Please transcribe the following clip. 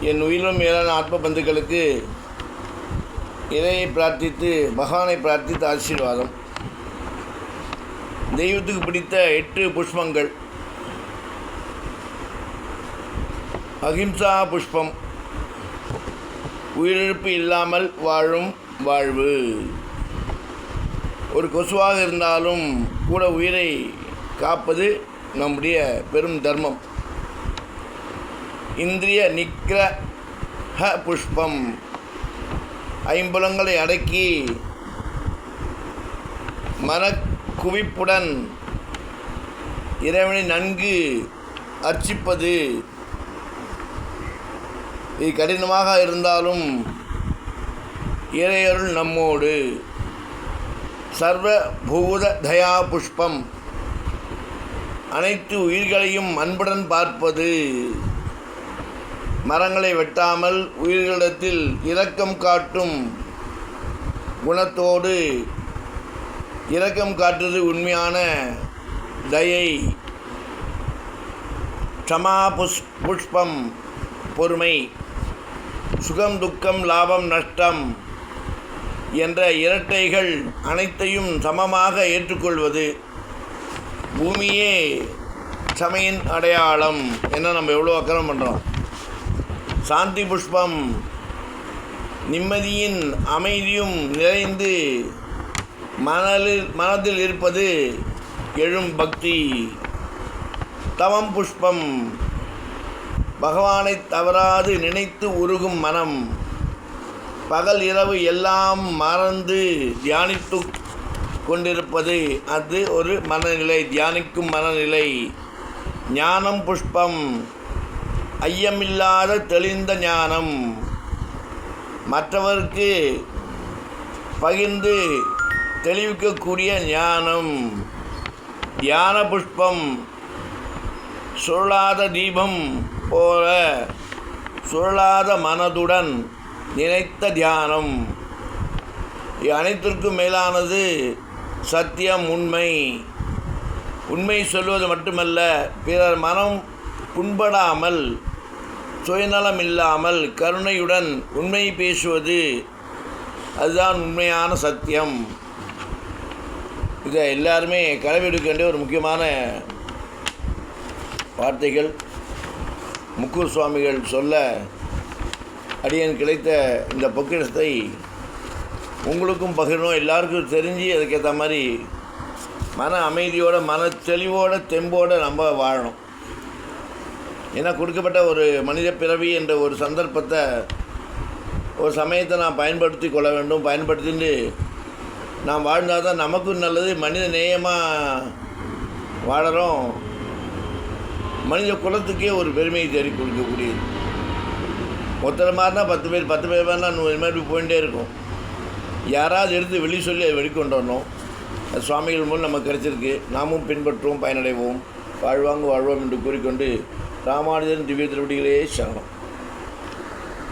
என் உயிரும் மேலான ஆத்ம பந்துக்களுக்கு இறையை பிரார்த்தித்து மகானை பிரார்த்தித்து ஆசீர்வாதம். தெய்வத்துக்கு பிடித்த எட்டு புஷ்பங்கள். அகிம்சா புஷ்பம். உயிரிழப்பு இல்லாமல் வாழும் வாழ்வு. ஒரு கொசுவாக இருந்தாலும் கூட உயிரை காப்பது நம்முடைய பெரும் தர்மம். இந்திரிய நிக்கிரஹ புஷ்பம். ஐம்புலங்களை அடக்கி மனக்குவிப்புடன் இறைவனை நன்கு அர்ச்சிப்பது. இது கடினமாக இருந்தாலும் இறையருள் நம்மோடு. சர்வ பூத தயா புஷ்பம். அனைத்து உயிர்களையும் அன்புடன் பார்ப்பது. மரங்களை வெட்டாமல் உயிர்களிடத்தில் இரக்கம் காட்டும் குணத்தோடு இரக்கம் காட்டுவது உண்மையான தயை. க்ஷமா புஷ் புஷ்பம் பொறுமை. சுகம் துக்கம் லாபம் நஷ்டம் என்ற இரட்டைகள் அனைத்தையும் சமமாக ஏற்றுக்கொள்வது பூமியே சமையின் அடையாளம் என்ன நம்ம எவ்வளோ அக்கறம் பண்ணுறோம் சாந்தி புஷ்பம். நிம்மதியின் அமைதியும் நிறைந்து மனதில் மனதில் இருப்பது எழும் பக்தி. தவம் புஷ்பம். பகவானை தவறாது நினைத்து உருகும் மனம். பகல் இரவு எல்லாம் மறந்து தியானித்து கொண்டிருப்பது அது ஒரு மனநிலை. தியானிக்கும் மனநிலை. ஞானம் புஷ்பம். ஐயமில்லாத தெளிந்த ஞானம். மற்றவருக்கு பகிர்ந்து தெளிவிக்கக்கூடிய ஞானம். தியான புஷ்பம் சுழலாத தீபம் போல சுழலாத மனதுடன் நினைத்த தியானம். அனைத்திற்கும் மேலானது சத்தியம் உண்மை. உண்மை சொல்வது மட்டுமல்ல பிறர் மனம் புண்படாமல் சுயநலம் இல்லாமல் கருணையுடன் உண்மை பேசுவது அதுதான் உண்மையான சத்தியம். இதை எல்லாருமே கடைபிடிக்க வேண்டிய ஒரு முக்கியமான வார்த்தைகள். முக்கூர் சுவாமிகள் சொல்ல அடியன் கிடைத்த இந்த பொக்கிடத்தை உங்களுக்கும் பகிரணும் எல்லாருக்கும் தெரிஞ்சு அதுக்கேற்ற மாதிரி மன அமைதியோட மன தெளிவோட தெம்போடு நம்ம வாழணும். ஏன்னா கொடுக்கப்பட்ட ஒரு மனித பிறவி என்ற ஒரு சந்தர்ப்பத்தை ஒரு சமயத்தை நான் பயன்படுத்தி கொள்ள வேண்டும். பயன்படுத்திட்டு நாம் வாழ்ந்தால் தான் நமக்கும் நல்லது. மனித நேயமாக வாழறோம். மனித குலத்துக்கே ஒரு பெருமையை தேடி கொடுக்கக்கூடியது. ஒருத்தர் மாதிரினா பத்து பேர் பத்து பேர் மாதிரினா நூறு மாதிரி போயிட்டே இருக்கும். யாராவது எடுத்து வெளி சொல்லி அதை வெளிக்கொண்டு வரணும் அது சுவாமிகள் மூலம் நமக்கு கிடைச்சிருக்கு. நாமும் பின்பற்றுவோம் பயனடைவோம். வாழ்வாங்க வாழ்வோம் என்று கூறிக்கொண்டு ராமானுஜன் திவ்ய திருவடிகளே சரணம்.